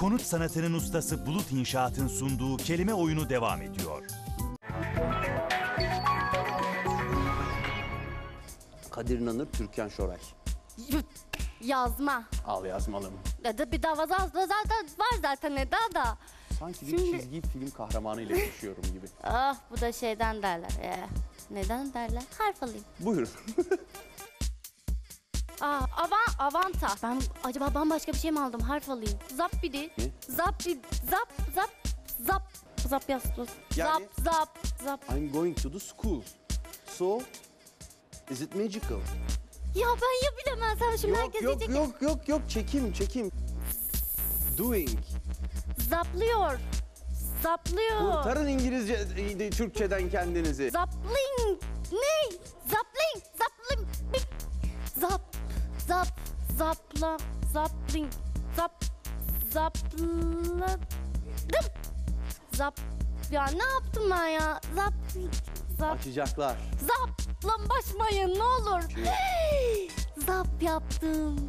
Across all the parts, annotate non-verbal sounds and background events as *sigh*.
konut sanatının ustası Bulut İnşaat'ın sunduğu kelime oyunu devam ediyor. Kadir İnanır, Türkan Şoray. Yazma. Al yazmalım. Ya da bir daha zaten, zaten var zaten Eda da. Sanki bir Şimdi- çizgi film kahramanıyla yaşıyorum gibi. Ah bu da şeyden derler. Ee, neden derler? Harf alayım. Buyur. *laughs* Aa, avan, avanta. Ben acaba bambaşka bir şey mi aldım? Harf alayım. Zappidi. Ne? Zappidi. Zap, zap, zap. Zap yaz. Yani- Zap, zap, zap. I'm going to the school. So, is it magical? Ya ben ya bilemezsem şimdi Yok herkes yok diyecek. yok yok yok çekim çekim. Doing. Zaplıyor. Zaplıyor. Kurtarın İngilizce, e, Türkçeden kendinizi. Zapling. Zapla. Zapling. Zap. Zapladım. Zap. Ya ne yaptım ben ya? Zap. Zap. Açacaklar. Zaplambaşmayın ne olur. Yok. Zap yaptım. *laughs*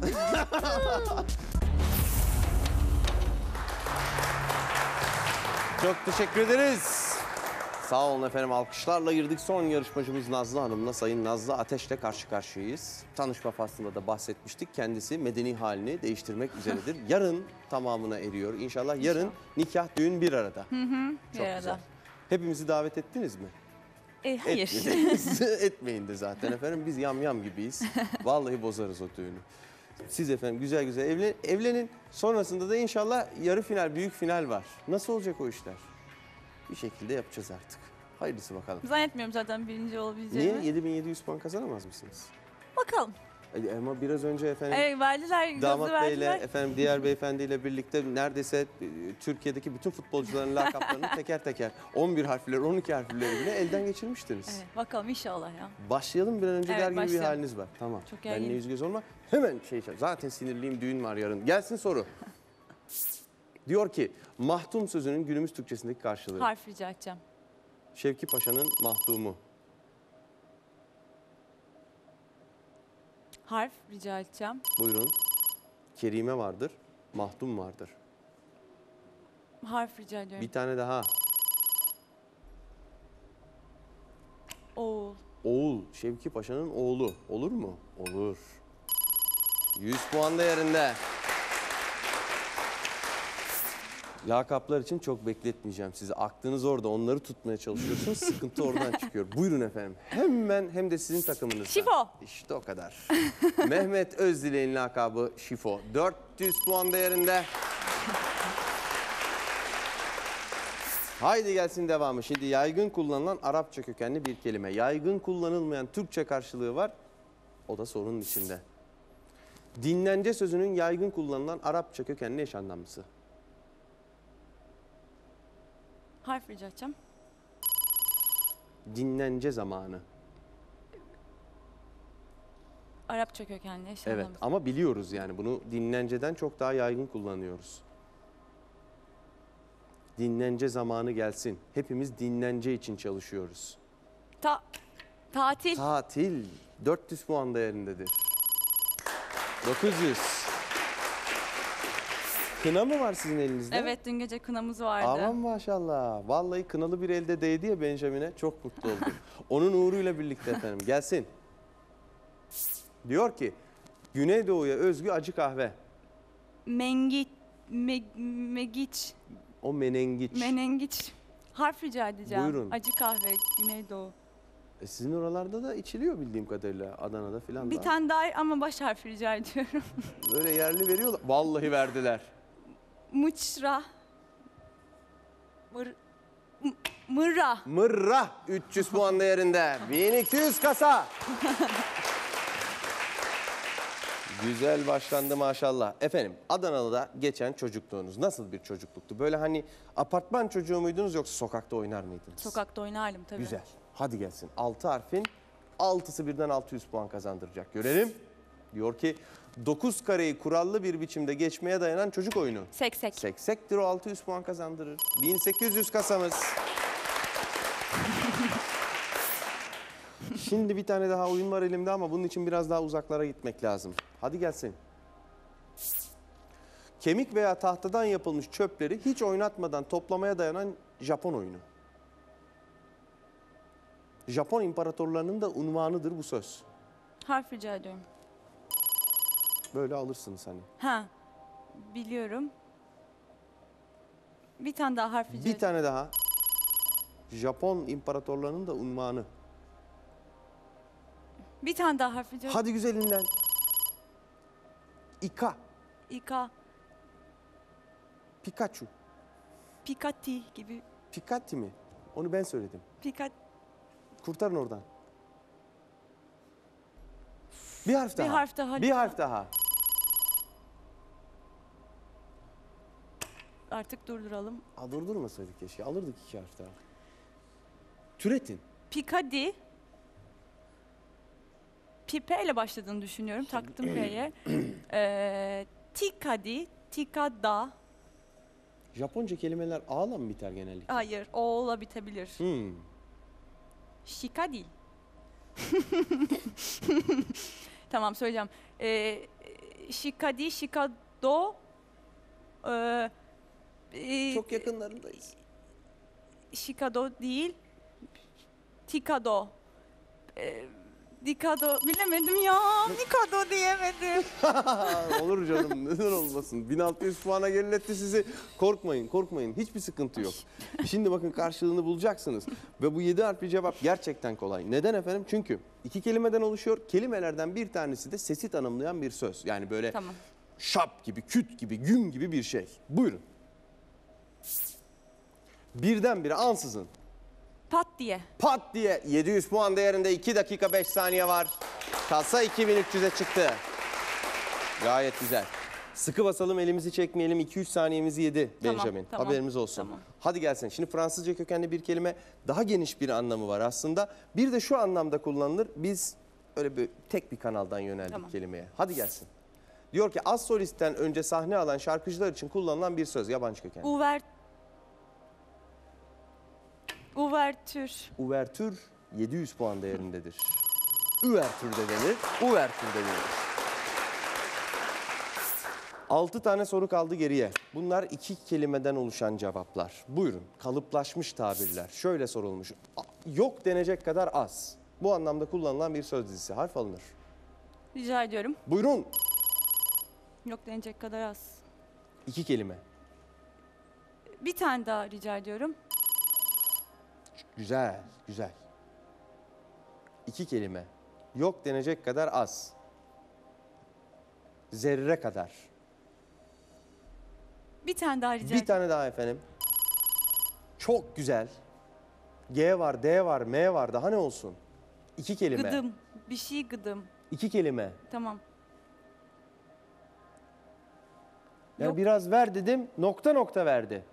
Çok teşekkür ederiz. Sağ olun efendim alkışlarla girdik. Son yarışmacımız Nazlı Hanım'la Sayın Nazlı Ateş'le karşı karşıyayız. Tanışma faslında da bahsetmiştik. Kendisi medeni halini değiştirmek üzeredir. *laughs* Yarın tamamına eriyor. İnşallah yarın nikah düğün bir arada. Bir Çok arada. güzel. Hepimizi davet ettiniz mi? E, hayır. *laughs* *laughs* Etmeyin de zaten efendim. Biz yam yam gibiyiz. Vallahi bozarız o düğünü. Siz efendim güzel güzel evlen, evlenin. Sonrasında da inşallah yarı final, büyük final var. Nasıl olacak o işler? Bir şekilde yapacağız artık. Hayırlısı bakalım. Zannetmiyorum zaten birinci olabileceğimi. Niye? 7700 puan kazanamaz mısınız? Bakalım. E, Ama biraz önce efendim Evet verdiler, gazı damat beyle verdiler. efendim diğer *laughs* beyefendiyle birlikte neredeyse e, Türkiye'deki bütün futbolcuların lakaplarını *laughs* teker teker 11 harfleri 12 harfleri bile elden geçirmiştiniz. Evet, bakalım inşallah ya. Başlayalım bir an önce Evet, der gibi bir başlayalım. haliniz var. Tamam. Çok ben ne gerginim. yüz göz olma. Hemen şey zaten sinirliyim düğün var yarın. Gelsin soru. *laughs* Diyor ki mahtum sözünün günümüz Türkçesindeki karşılığı. Harf rica edeceğim. Şevki Paşa'nın mahtumu. Harf rica edeceğim. Buyurun. Kerime vardır, mahtum vardır. Harf rica ediyorum. Bir tane daha. Oğul. Oğul, Şevki Paşa'nın oğlu. Olur mu? Olur. 100 puan da yerinde. Lakaplar için çok bekletmeyeceğim sizi. Aklınız orada. Onları tutmaya çalışıyorsunuz. *laughs* Sıkıntı oradan çıkıyor. Buyurun efendim. Hemen hem de sizin takımınızda. Şifo. İşte o kadar. *laughs* Mehmet Özdilek'in lakabı Şifo. 400 puan değerinde. Haydi gelsin devamı. Şimdi yaygın kullanılan Arapça kökenli bir kelime. Yaygın kullanılmayan Türkçe karşılığı var. O da sorunun içinde. Dinlence sözünün yaygın kullanılan Arapça kökenli eş anlamlısı. Harf rica edeceğim. Dinlence zamanı. Arapça kökenli eş Evet ama biliyoruz yani bunu dinlenceden çok daha yaygın kullanıyoruz. Dinlence zamanı gelsin. Hepimiz dinlence için çalışıyoruz. Ta tatil. Tatil 400 puan değerindedir. 900. Kına mı var sizin elinizde? Evet dün gece kınamız vardı. Aman maşallah. Vallahi kınalı bir elde değdi ya Benjamin'e. Çok mutlu oldum. *laughs* Onun uğruyla birlikte efendim. Gelsin. Diyor ki Güneydoğu'ya özgü acı kahve. Mengi, me, megiç, O menengiç. menengiç. Harf rica edeceğim. Buyurun. Acı kahve, Güneydoğu. E, sizin oralarda da içiliyor bildiğim kadarıyla. Adana'da filan Bir da. tane daha ama baş harfi rica ediyorum. Böyle yerli veriyorlar. Vallahi verdiler. Mıçra. Mır, M- mırra. Mırra 300 puan değerinde. 1200 kasa. Güzel başlandı maşallah. Efendim Adana'da geçen çocukluğunuz nasıl bir çocukluktu? Böyle hani apartman çocuğu muydunuz yoksa sokakta oynar mıydınız? Sokakta oynardım tabii. Güzel. Hadi gelsin. 6 harfin 6'sı birden 600 puan kazandıracak. Görelim. Diyor ki 9 kareyi kurallı bir biçimde geçmeye dayanan çocuk oyunu. Seksek. Seksektir o 600 puan kazandırır. 1800 kasamız. *laughs* Şimdi bir tane daha oyun var elimde ama bunun için biraz daha uzaklara gitmek lazım. Hadi gelsin. Kemik veya tahtadan yapılmış çöpleri hiç oynatmadan toplamaya dayanan Japon oyunu. Japon imparatorlarının da unvanıdır bu söz. Harf rica ediyorum. Böyle alırsınız hani. Ha. Biliyorum. Bir tane daha harf rica Bir ediyorum. tane daha. Japon imparatorlarının da unvanı. Bir tane daha harf rica. Hadi güzelinden. Ika, İka. Pikachu. Pikati gibi. Pikati mi? Onu ben söyledim. Pikat. Kurtarın oradan. Bir harf Bir daha. harf daha Bir lütfen. harf daha. Artık durduralım. Aa, durdurmasaydık keşke. Alırdık iki harf daha. Türetin. Pikadi. Pipe ile başladığını düşünüyorum. Taktım P'ye. *clears throat* ee, tikadi. Tikada. Japonca kelimeler ağla mı biter genellikle? Hayır. O'la bitebilir. Hmm. Shikadi. *laughs* tamam söyleyeceğim. Ee, shikadi, shikado. Ee, e, Çok yakınlarındayız. Shikado değil. Tikado. Ee, Dikado bilemedim ya. Dikado diyemedim. *laughs* Olur canım neden olmasın. 1600 puana geriletti sizi. Korkmayın korkmayın hiçbir sıkıntı yok. Şimdi bakın karşılığını bulacaksınız. Ve bu 7 harfli cevap gerçekten kolay. Neden efendim? Çünkü iki kelimeden oluşuyor. Kelimelerden bir tanesi de sesi tanımlayan bir söz. Yani böyle tamam. şap gibi, küt gibi, güm gibi bir şey. Buyurun. Birdenbire ansızın Pat diye. pat diye 700 puan değerinde 2 dakika 5 saniye var. Kasa 2300'e çıktı. Gayet güzel. Sıkı basalım elimizi çekmeyelim 200 saniyemizi yedi Tamam, Benjamin. tamam, Haberimiz olsun. tamam. Hadi gelsin. Şimdi Fransızca kökenli bir kelime daha geniş bir anlamı var aslında. Bir de şu anlamda kullanılır. Biz öyle bir tek bir kanaldan yöneldik Tamam. kelimeye. Hadi gelsin. Diyor ki az solisten önce sahne alan şarkıcılar için kullanılan bir söz yabancı kökenli. Uver... Uvertür. Uvertür 700 puan değerindedir. Üvertür de denir, uvertür de denir. 6 tane soru kaldı geriye. Bunlar iki kelimeden oluşan cevaplar. Buyurun, kalıplaşmış tabirler. Şöyle sorulmuş. Yok denecek kadar az. Bu anlamda kullanılan bir söz dizisi. Harf alınır. Rica ediyorum. Buyurun. Yok denecek kadar az. İki kelime. Bir tane daha rica ediyorum. Güzel, güzel. İki kelime. Yok denecek kadar az. Zerre kadar. Bir tane daha rica Bir tane daha efendim. Çok güzel. G var, D var, M var. Daha ne olsun? İki kelime. Gıdım. Bir şey gıdım. İki kelime. Tamam. Yani Yok. biraz ver dedim, nokta nokta verdi.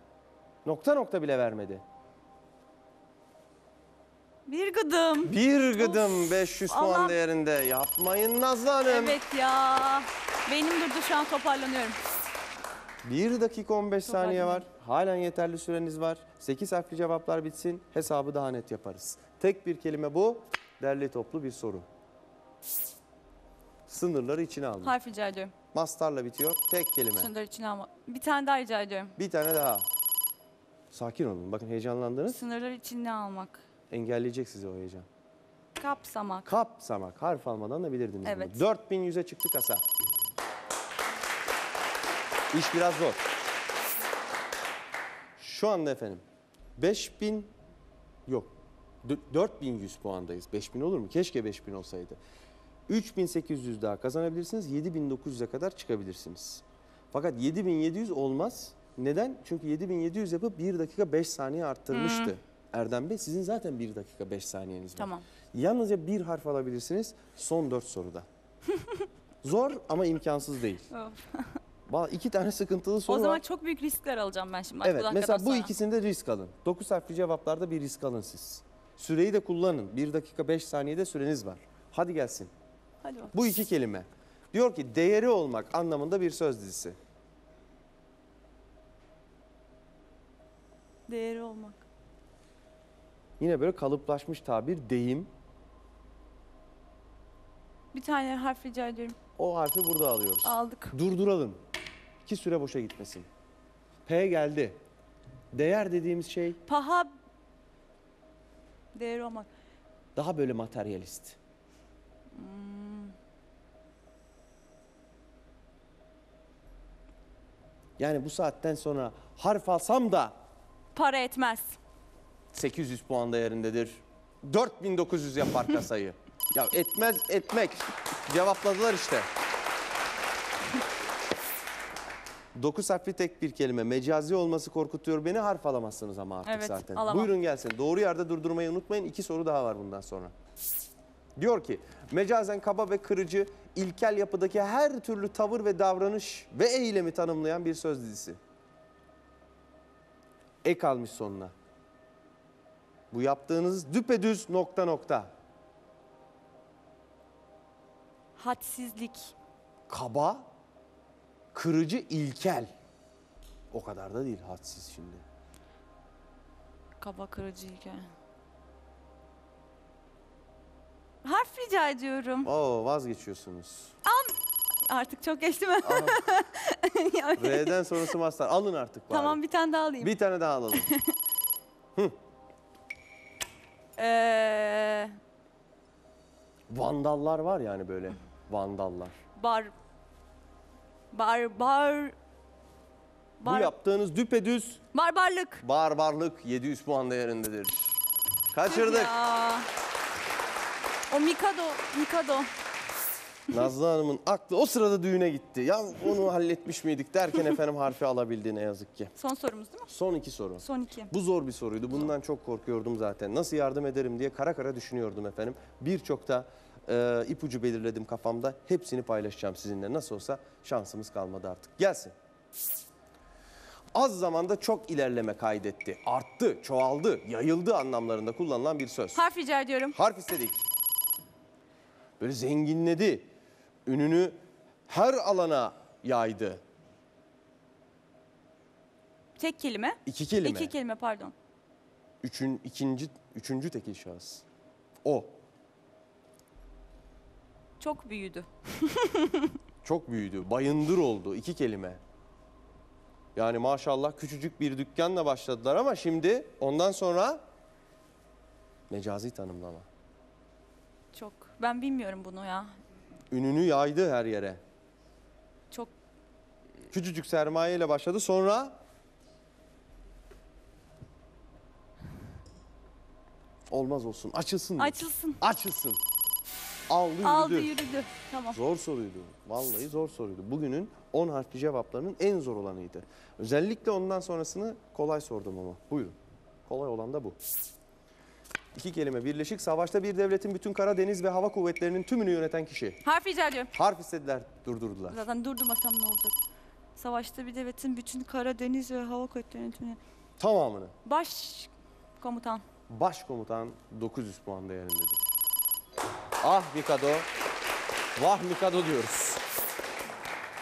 Nokta nokta bile vermedi. Bir gıdım. Bir gıdım 500 puan Allah'ım. değerinde. Yapmayın Nazlı Hanım. Evet ya. Benim durdu şu an toparlanıyorum. 1 dakika 15 Çok saniye var. Halen yeterli süreniz var. 8 harfli cevaplar bitsin. Hesabı daha net yaparız. Tek bir kelime bu. Derli toplu bir soru. Sınırları içine aldım. Harf rica ediyorum. Mastarla bitiyor. Tek kelime. Sınırlar içine alma. Bir tane daha rica ediyorum. Bir tane daha. Sakin olun. Bakın heyecanlandınız. Sınırlar içine almak. Engelleyecek sizi o heyecan. Kapsamak. Kapsamak. Harf almadan da bilirdiniz Evet. bunu. 4100'e çıktı kasa. İş biraz zor. Şu anda efendim 5000 yok. dö- 4100 puandayız. 5000 olur mu? Keşke 5000 olsaydı. 3800 daha kazanabilirsiniz. 7900'e kadar çıkabilirsiniz. Fakat 7700 olmaz. Neden? Çünkü 7700 yapıp 1 dakika 5 saniye arttırmıştı. Erdem Bey sizin zaten 1 dakika 5 saniyeniz var. Tamam. Yalnızca bir harf alabilirsiniz son dört soruda. *laughs* Zor ama imkansız değil. Ba- *laughs* iki tane sıkıntılı soru O zaman var. çok büyük riskler alacağım ben şimdi. bak Evet bu mesela dakikadan bu sonra. ikisinde risk alın. Dokuz harfli cevaplarda bir risk alın siz. Süreyi de kullanın. Bir dakika beş saniyede süreniz var. Hadi gelsin. Hadi. Bu iki kelime. Diyor ki değeri olmak anlamında bir söz dizisi. Değeri olmak. Yine böyle kalıplaşmış tabir, deyim. Bir tane harf rica ediyorum. O harfi burada alıyoruz. Aldık. Durduralım. Ki süre boşa gitmesin. P geldi. Değer dediğimiz şey Paha değeri olmak. daha böyle materyalist. Yani bu saatten sonra harf alsam da Para etmez. 800 puan değerindedir. 4900 yapar kasayı. *laughs* ya etmez etmek. Cevapladılar işte. 9 harfli tek bir kelime. Mecazi olması korkutuyor beni. Harf alamazsınız ama artık Evet, zaten. alamam. Buyurun gelsin. Doğru yerde durdurmayı unutmayın. İki soru daha var bundan sonra. Diyor ki mecazen kaba ve kırıcı, ilkel yapıdaki her türlü tavır ve davranış ve eylemi tanımlayan bir söz dizisi. Ek almış sonuna. Bu yaptığınız düpedüz nokta nokta. Hadsizlik. Kaba, kırıcı, ilkel. O kadar da değil hadsiz şimdi. Kaba kırıcı hikaye. Harf rica ediyorum. Oo vazgeçiyorsunuz. Artık çok geçti mi? *laughs* R'den sonrası mastar. Alın artık bari. tamam bir tane daha alayım. Bir tane daha alalım. *laughs* Ee, Vandallar var yani böyle. Vandallar. bar. Bar bar. Bu Bar, yaptığınız düpedüz barbarlık. barbarlık 700 puan değerindedir. Kaçırdık. Ya. O Mikado, Mikado. Nazlı Hanım'ın aklı o sırada düğüne gitti. Ya onu halletmiş miydik derken efendim harfi alabildi ne yazık ki. Son sorumuz değil mi? Son iki soru. Son iki. Bu zor bir soruydu. Bundan çok korkuyordum zaten. Nasıl yardım ederim diye kara kara düşünüyordum efendim. Birçok da e, ipucu belirledim kafamda. Hepsini paylaşacağım sizinle. Nasıl olsa şansımız kalmadı artık. Gelsin. Az zamanda çok ilerleme kaydetti. Arttı, çoğaldı, yayıldı anlamlarında kullanılan bir söz. Harf rica ediyorum. Harf istedik. Böyle zenginledi. Ününü her alana yaydı. Tek kelime. İki kelime. İki kelime pardon. Üçün, ikinci, üçüncü tekil şahıs. O. Çok büyüdü. *laughs* Çok büyüdü. Bayındır oldu. iki kelime. Yani maşallah küçücük bir dükkanla başladılar ama şimdi ondan sonra mecazi tanımlama. Çok. Ben bilmiyorum bunu ya. Ününü yaydı her yere. Çok Küçücük sermaye ile başladı. Sonra olmaz olsun. Açılsın. dedi. açılsın. Açılsın. Aldı yürüdü. Aldı yürüdü. Tamam. Zor soruydu. Vallahi zor soruydu. Bugünün 10 harfli cevaplarının en zor olanıydı. Özellikle ondan sonrasını kolay sordum ama. Buyurun. Kolay olan da bu. İki kelime birleşik. Savaşta bir devletin bütün kara, deniz ve hava kuvvetlerinin tümünü yöneten kişi. Harf rica ediyorum. Harf istediler, durdurdular. Zaten durdurmasam ne olacak? Savaşta bir devletin bütün kara, deniz ve hava kuvvetlerinin tümünü- Tamamını. Baş komutan. Başkomutan 900 puan değerindedir. Ah Mikado. Vah Mikado diyoruz.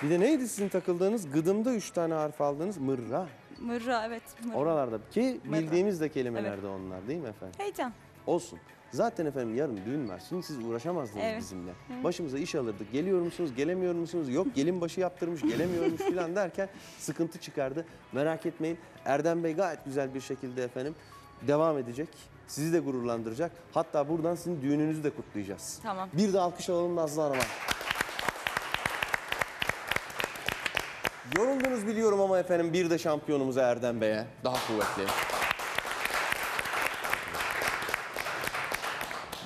Bir de neydi sizin takıldığınız? Gıdımda 3 tane harf aldınız. Mırra. Mırra evet. Mırra. Oralarda ki Mırra. bildiğimiz de kelimelerde onlar değil mi efendim? Heyecan. Olsun. Zaten efendim yarın düğün var. Şimdi siz uğraşamazdınız Evet. bizimle. Başımıza iş alırdık. Geliyor musunuz, gelemiyor musunuz? Yok gelin başı yaptırmış, gelemiyormuş falan derken sıkıntı çıkardı. Merak etmeyin. Erdem Bey gayet güzel bir şekilde efendim devam edecek. Sizi de gururlandıracak. Hatta buradan sizin düğününüzü de kutlayacağız. Tamam. Bir de alkış alalım Nazlı Hanım'a. Biliyorum ama efendim bir de şampiyonumuza Erdem Bey'e daha kuvvetli.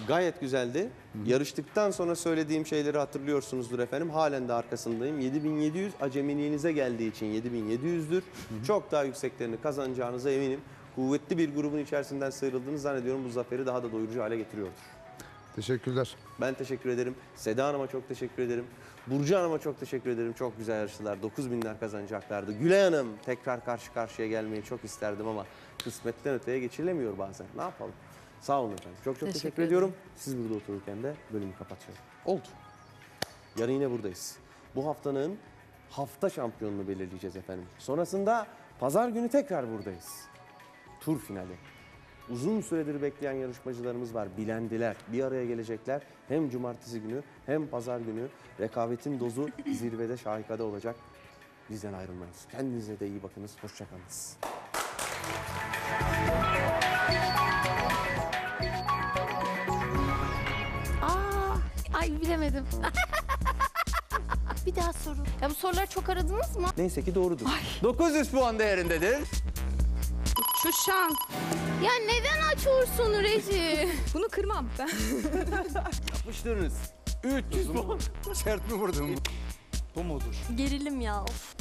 Gayet güzeldi. Yarıştıktan sonra söylediğim şeyleri hatırlıyorsunuzdur efendim. Halen de arkasındayım. 7700 acemiliğinize geldiği için 7700'dür. Çok daha yükseklerini kazanacağınıza eminim. Kuvvetli bir grubun içerisinden sıyrıldığını zannediyorum bu zaferi daha da doyurucu hale getiriyordur. Teşekkürler. Ben teşekkür ederim. Seda Hanım'a çok teşekkür ederim. Burcu Hanım'a çok teşekkür ederim. Çok güzel yarıştılar. 9 binler kazanacaklardı. Gülay Hanım tekrar karşı karşıya gelmeyi çok isterdim ama kısmetten öteye geçilemiyor bazen. Ne yapalım? Sağ olun efendim. Çok çok teşekkür, Teşekkür ediyorum. Siz burada otururken de bölümü kapatıyorum. Oldu. Yarın yine buradayız. Bu haftanın hafta şampiyonunu belirleyeceğiz efendim. Sonrasında pazar günü tekrar buradayız. Tur finali. Uzun süredir bekleyen yarışmacılarımız var. Bilendiler. Bir araya gelecekler. Hem cumartesi günü hem pazar günü rekabetin dozu *clears throat* zirvede şahikada olacak. Bizden ayrılmayınız. Kendinize de iyi bakınız. Hoşçakalınız. Aa, ay bilemedim. *laughs* bir daha sorun. Ya bu soruları çok aradınız mı? Neyse ki doğrudur. 900 puan değerindedir. Şu şan. Ya neden açıyorsun Reji? Bunu kırmam ben. Yapıştırınız. 300 puan. Sert mi vurdun? Bu mudur? Gerilim ya. Of.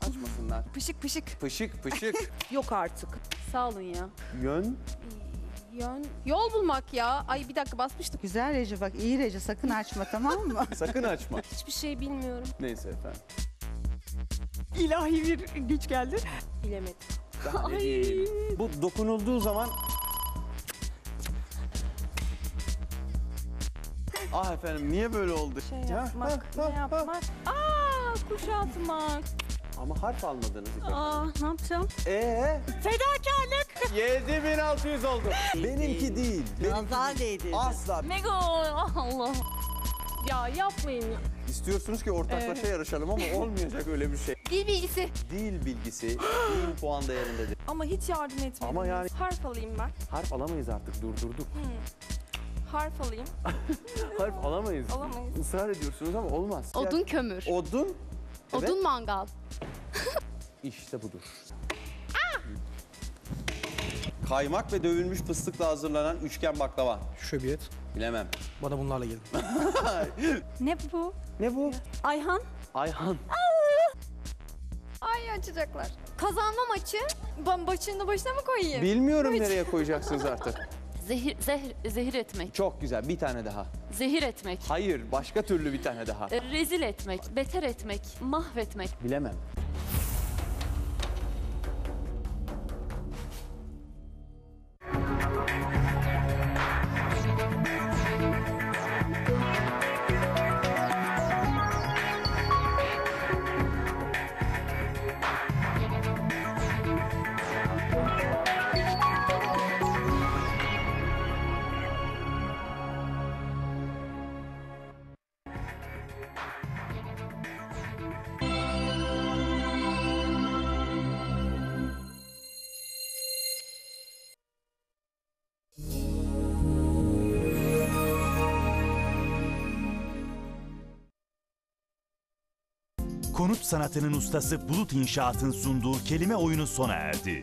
Açmasınlar. Pışık pışık. Pışık pışık. *laughs* Yok artık. Sağ olun ya. Yön. Yön. Yol bulmak ya. Ay bir dakika basmıştık. Güzel Rece bak iyi Rece sakın açma tamam mı? *laughs* Sakın açma. Hiçbir şey bilmiyorum. Neyse efendim. İlahi bir güç geldi. Bilemedim. Daha ne diyeyim? Bu dokunulduğu zaman... Ah efendim niye böyle oldu? Şey Ha, yapmak, ha, ha, ne yapmak? Aa, kuş atmak. Ama harf almadınız. Aa, ne yapacağım? Ee, Fedakarlık. 7600 oldu. Benimki değil. Benim Nazar değdi. asla. Mego, Allah. Ya yapmayın ya. İstiyorsunuz ki ortaklaşa yarışalım ama olmayacak öyle bir şey. Dil bilgisi. Dil bilgisi 1000 puan değerindedir. Ama hiç yardım etmediniz. Ama yani- Harf alayım ben. Harf alamayız artık durdurduk. Harf alayım. *laughs* Harf alamayız. Alamayız. Israr ediyorsunuz ama olmaz. Odun kömür. Odun. Evet. Odun mangal. İşte budur. Kaymak ve dövülmüş fıstıkla hazırlanan üçgen baklava. Şöbiyet. Bilemem. Bana bunlarla gelin. *laughs* Ne bu? Ne bu? Ayhan. Ayhan. Ay açacaklar. Kazanma maçı. Ben başını başına mı koyayım? Bilmiyorum nereye koyacaksınız artık. *laughs* Zehir, zehir, zehir etmek, Çok güzel. Bir tane daha. zehir etmek, Hayır, başka türlü bir tane daha. e, rezil etmek, beter etmek, mahvetmek. Bilemem. Konut sanatının ustası Bulut İnşaat'ın sunduğu kelime oyunu sona erdi.